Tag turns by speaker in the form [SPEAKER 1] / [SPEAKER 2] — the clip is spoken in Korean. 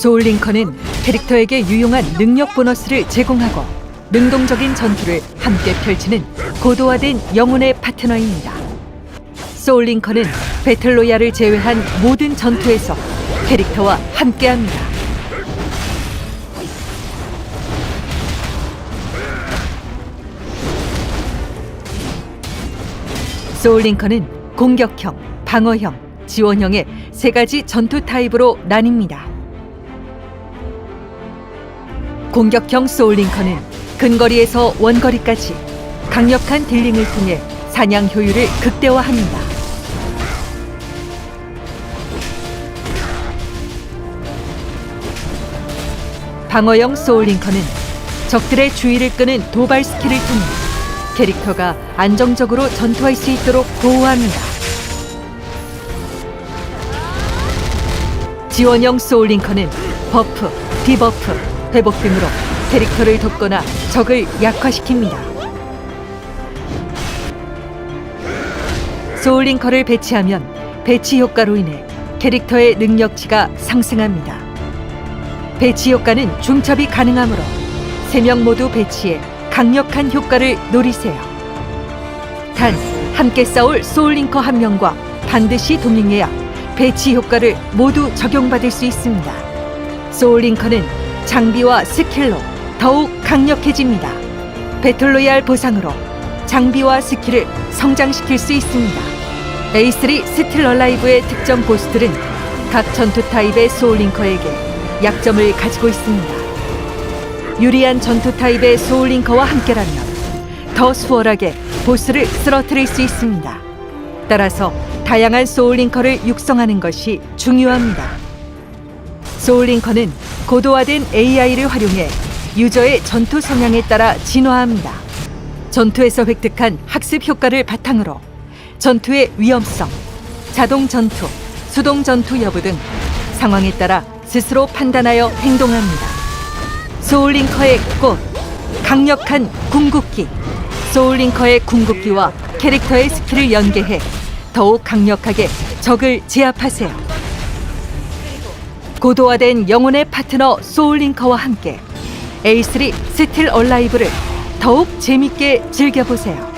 [SPEAKER 1] 소울 링컨은 캐릭터에게 유용한 능력 보너스를 제공하고 능동적인 전투를 함께 펼치는 고도화된 영혼의 파트너입니다. 소울 링컨은 배틀로얄을 제외한 모든 전투에서 캐릭터와 함께합니다. 소울 링컨은 공격형, 방어형, 지원형의 세 가지 전투 타입으로 나뉩니다. 공격형 소울링컨은 근거리에서 원거리까지 강력한 딜링을 통해 사냥 효율을 극대화합니다. 방어형 소울링컨은 적들의 주의를 끄는 도발 스킬을 통해 캐릭터가 안정적으로 전투할 수 있도록 보호합니다. 지원형 소울링컨은 버프, 디버프, 회복 등으로 캐릭터를 돕거나 적을 약화시킵니다. 소울링커를 배치하면 배치 효과로 인해 캐릭터의 능력치가 상승합니다. 배치 효과는 중첩이 가능하므로 세 명 모두 배치해 강력한 효과를 노리세요. 단 함께 싸울 소울링커 한 명과 반드시 동행해야 배치 효과를 모두 적용받을 수 있습니다. 소울링커는 장비와 스킬로 더욱 강력해집니다. 배틀로얄 보상으로 장비와 스킬을 성장시킬 수 있습니다. A3 스틸 얼라이브의 특정 보스들은 각 전투 타입의 소울링커에게 약점을 가지고 있습니다. 유리한 전투 타입의 소울링커와 함께라면 더 수월하게 보스를 쓰러뜨릴 수 있습니다. 따라서 다양한 소울링커를 육성하는 것이 중요합니다. 소울링커는 고도화된 AI를 활용해 유저의 전투 성향에 따라 진화합니다. 전투에서 획득한 학습 효과를 바탕으로 전투의 위험성, 자동 전투, 수동 전투 여부 등 상황에 따라 스스로 판단하여 행동합니다. 소울링커의 꽃, 강력한 궁극기, 소울링커의 궁극기와 캐릭터의 스킬을 연계해 더욱 강력하게 적을 제압하세요. 고도화된 영혼의 파트너 소울링커와 함께 A3 스틸 얼라이브를 더욱 재밌게 즐겨보세요.